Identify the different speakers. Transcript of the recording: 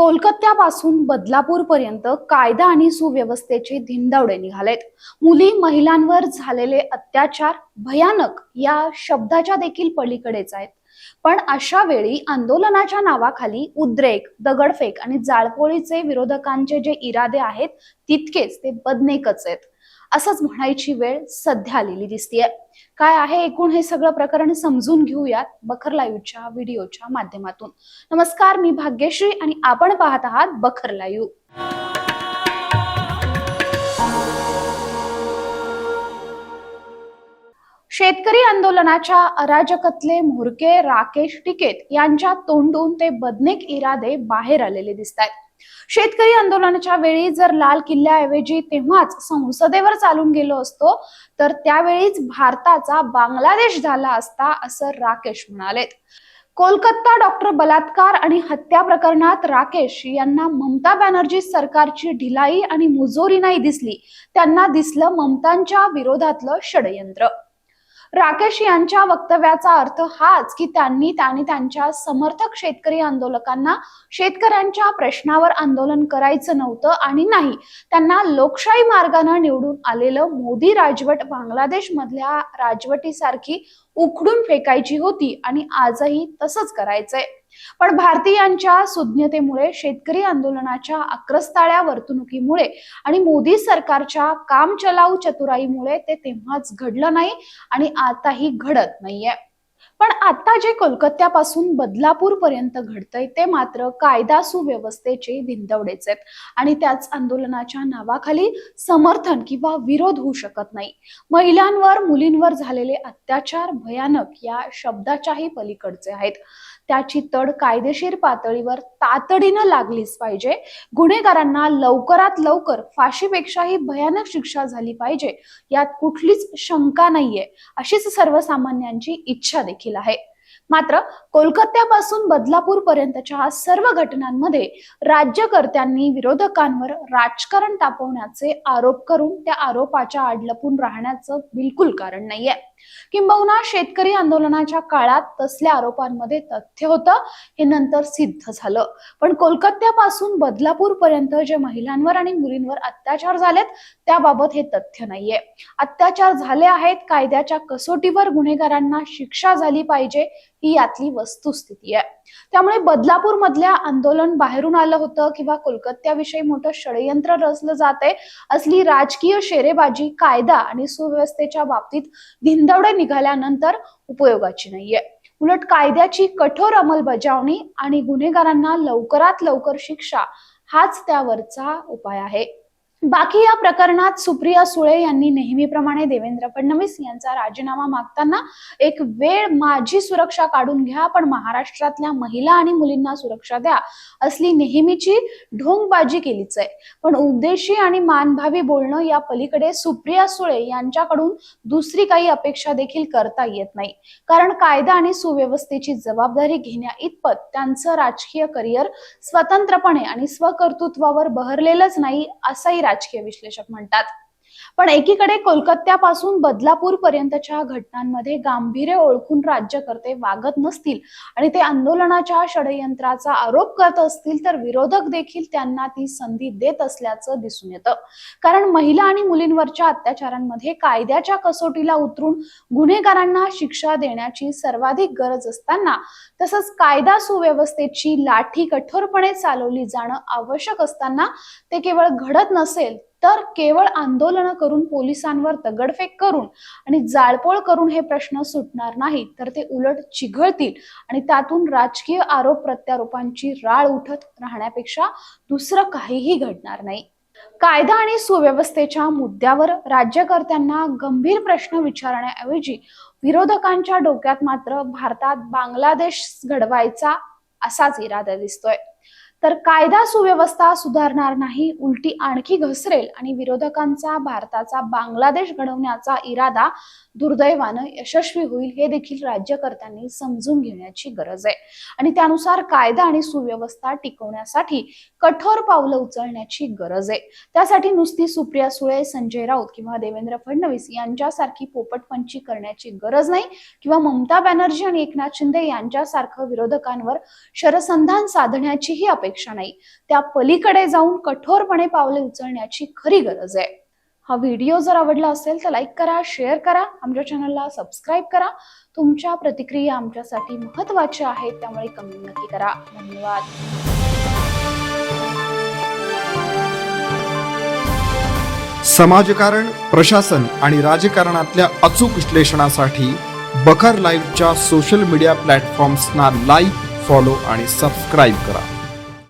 Speaker 1: कोलकात्यापासून बदलापूरपर्यंत कायदा आणि सुव्यवस्थेचे धिंदावडे निघालेत. मुली महिलांवर झालेले अत्याचार भयानक या शब्दाच्या देखील पलीकडेच आहेत. पण अशा वेळी आंदोलनाच्या नावाखाली उद्रेक दगडफेक आणि जाळपोळीचे विरोधकांचे जे इरादे आहेत तितकेच ते बदनेकच आहेत. असंच म्हणायची वेळ सध्या आलेली दिसतीये. काय आहे एकूण हे सगळं प्रकरण समजून घेऊयात बखर लाईव्हच्या व्हिडिओच्या माध्यमातून. नमस्कार मी भाग्यश्री आणि आपण पाहत आहात बखर लाईव्ह. शेतकरी आंदोलनाच्या अराजकतले म्होरके राकेश टिकेत यांच्या तोंडून ते बदनेक इरादे बाहेर आलेले दिसत आहेत शेतकरी आंदोलनाच्या वेळी जर लाल किल्ल्याऐवजी तेव्हाच संसदेवर चालून गेलो असतो तर त्यावेळीच भारताचा बांगलादेश झाला असता असं राकेश म्हणालेत. कोलकाता डॉक्टर बलात्कार आणि हत्या प्रकरणात राकेश यांना ममता बॅनर्जी सरकारची ढिलाई आणि मुजोरी नाही दिसली त्यांना दिसलं ममतांच्या विरोधातलं षडयंत्र. राकेश यांच्या वक्तव्याचा अर्थ हाच की त्यांनी त्यांनी त्यांच्या समर्थक शेतकरी आंदोलकांना शेतकऱ्यांच्या प्रश्नावर आंदोलन करायचं नव्हतं आणि नाही त्यांना लोकशाही मार्गानं निवडून आलेलं मोदी राजवट बांगलादेश मधल्या राजवटीसारखी उखडून फेकायची होती आणि आजही तसंच करायचंय. पण भारतीयांच्या सुज्ञतेमुळे शेतकरी आंदोलनाच्या आक्रस्ताळ्या वर्तणुकीमुळे आणि मोदी सरकारच्या काम चलाऊ चतुराईमुळे ते तेव्हाच घडलं नाही आणि आताही घडत नाहीये. पण आता जे कोलकात्यापासून बदलापूर पर्यंत घडतंय ते मात्र कायदा सुव्यवस्थेचे धिंदवडेच आहेत. आणि त्याच आंदोलनाच्या नावाखाली समर्थन किंवा विरोध होऊ शकत नाही. महिलांवर मुलींवर झालेले अत्याचार भयानक या शब्दाच्याही पलीकडचे आहेत. त्याची तड कायदेशीर पातळीवर तातडीनं लागलीच पाहिजे. गुन्हेगारांना लवकरात लवकर फाशीपेक्षाही भयानक शिक्षा झाली पाहिजे यात कुठलीच शंका नाहीये अशीच सर्वसामान्यांची इच्छा देखील आहे. मात्र कोलकात्यापासून बदलापूर पर्यंतच्या सर्व घटनांमध्ये राज्यकर्त्यांनी विरोधकांवर राजकारण तापवण्याचे आरोप करून त्या आरोपाच्या आड लपून राहण्याचं बिलकुल कारण नाहीये. किंबहुना शेतकरी आंदोलनाच्या काळात तसल्या आरोपांमध्ये तथ्य होतं हे नंतर सिद्ध झालं. पण कोलकात्यापासून बदलापूर पर्यंत जे महिलांवर आणि मुलींवर अत्याचार झालेत त्याबाबत हे तथ्य नाहीये. अत्याचार झाले आहेत कायद्याच्या कसोटीवर गुन्हेगारांना शिक्षा झाली पाहिजे ही यातली वस्तुस्थिती आहे. त्यामुळे बदलापूर मधल्या आंदोलन बाहेरून आलं होतं किंवा कोलकात्याविषयी मोठं षडयंत्र रचलं जाते असली राजकीय शेरेबाजी कायदा आणि सुव्यवस्थेच्या बाबतीत धिंदवडे निघाल्यानंतर उपयोगाची नाहीये. उलट कायद्याची कठोर अंमलबजावणी आणि गुन्हेगारांना लवकरात लवकर शिक्षा हाच त्यावरचा उपाय आहे. बाकी या प्रकरणात सुप्रिया सुळे यांनी नेहमीप्रमाणे देवेंद्र फडणवीस यांचा राजीनामा मागताना एक वेळ माझी सुरक्षा काढून घ्या पण महाराष्ट्रातल्या महिला आणि मुलींना सुरक्षा द्या असली नेहमीची ढोंगबाजी केलीच आहे. पण उद्देशी आणि मानभावी बोलणं या पलीकडे सुप्रिया सुळे यांच्याकडून दुसरी काही अपेक्षा देखील करता येत नाही. कारण कायदा आणि सुव्यवस्थेची जबाबदारी घेण्या इतपत त्यांचं राजकीय करिअर स्वतंत्रपणे आणि स्वकर्तृत्वावर बहरलेलंच नाही असंही राजकीय विश्लेषक म्हणतात. पण एकीकडे कोलकात्यापासून बदलापूर पर्यंतच्या घटनांमध्ये गांभीर्य ओळखून राज्यकर्ते वागत नसतील आणि ते आंदोलनाच्या षडयंत्राचा आरोप करत असतील तर विरोधक देखील त्यांना ती संधी देत असल्याचं दिसून येतं. कारण महिला आणि मुलींवरच्या अत्याचारांमध्ये कायद्याच्या कसोटीला उतरून गुन्हेगारांना शिक्षा देण्याची सर्वाधिक गरज असताना तसंच कायदा सुव्यवस्थेची लाठी कठोरपणे चालवली जाणं आवश्यक असताना ते केवळ घडत नसेल तर केवळ आंदोलनं करून पोलिसांवर दगडफेक करून आणि जाळपोळ करून हे प्रश्न सुटणार नाही तर ते उलट चिघळतील आणि त्यातून राजकीय आरोप प्रत्यारोपांची राळ उठत राहण्यापेक्षा दुसरं काहीही घडणार नाही. कायदा आणि सुव्यवस्थेच्या मुद्द्यावर राज्यकर्त्यांना गंभीर प्रश्न विचारण्याऐवजी विरोधकांच्या डोक्यात मात्र भारतात बांगलादेश घडवायचा असाच इरादा दिसतोय. तर कायदा सुव्यवस्था सुधारणार नाही उलटी आणखी घसरेल आणि विरोधकांचा भारताचा बांगलादेश घडवण्याचा इरादा दुर्दैवानं यशस्वी होईल हे देखील राज्यकर्त्यांनी समजून घेण्याची गरज आहे. आणि त्यानुसार कायदा आणि सुव्यवस्था टिकवण्यासाठी कठोर पावलं उचलण्याची गरज आहे. त्यासाठी नुसती सुप्रिया सुळे संजय राऊत किंवा देवेंद्र फडणवीस यांच्यासारखी पोपटपंची करण्याची गरज नाही किंवा ममता बॅनर्जी आणि एकनाथ शिंदे यांच्यासारखं विरोधकांवर शरसंधान साधण्याचीही अपेक्षा अपेक्षा नाही. त्या पलीकडे जाऊन कठोरपणे पावले उचलण्याची खरी गरज आहे. हा व्हिडिओ जर आवडला असेल तर लाईक करा शेअर करा आमच्या चॅनलला सबस्क्राईब करा. तुमच्या प्रतिक्रिया आमच्यासाठी महत्त्वाच्या आहेत त्यामुळे कमेंट नक्की करा. धन्यवाद.
Speaker 2: समाजकारण प्रशासन आणि राजकारणातल्या अचूक विश्लेषणासाठी बखर लाईव्हच्या सोशल मीडिया प्लॅटफॉर्म्सना लाईक फॉलो आणि सबस्क्राईब करा.